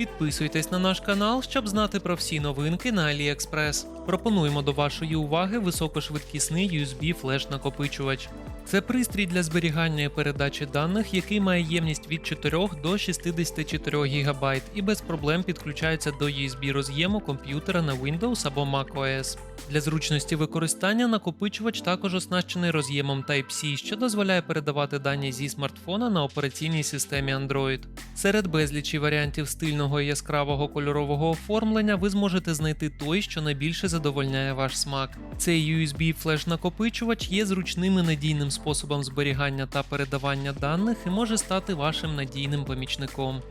Підписуйтесь на наш канал, щоб знати про всі новинки на AliExpress. Пропонуємо до вашої уваги високошвидкісний USB флеш-накопичувач. Це пристрій для зберігання і передачі даних, який має ємність від 4 до 64 ГБ і без проблем підключається до USB роз'єму комп'ютера на Windows або macOS. Для зручності використання накопичувач також оснащений роз'ємом Type-C, що дозволяє передавати дані зі смартфона на операційній системі Android. Серед безлічі варіантів стильного і яскравого кольорового оформлення ви зможете знайти той, що найбільше задовольняє ваш смак. Цей USB флеш-накопичувач є зручним і надійним способом зберігання та передавання даних і може стати вашим надійним помічником.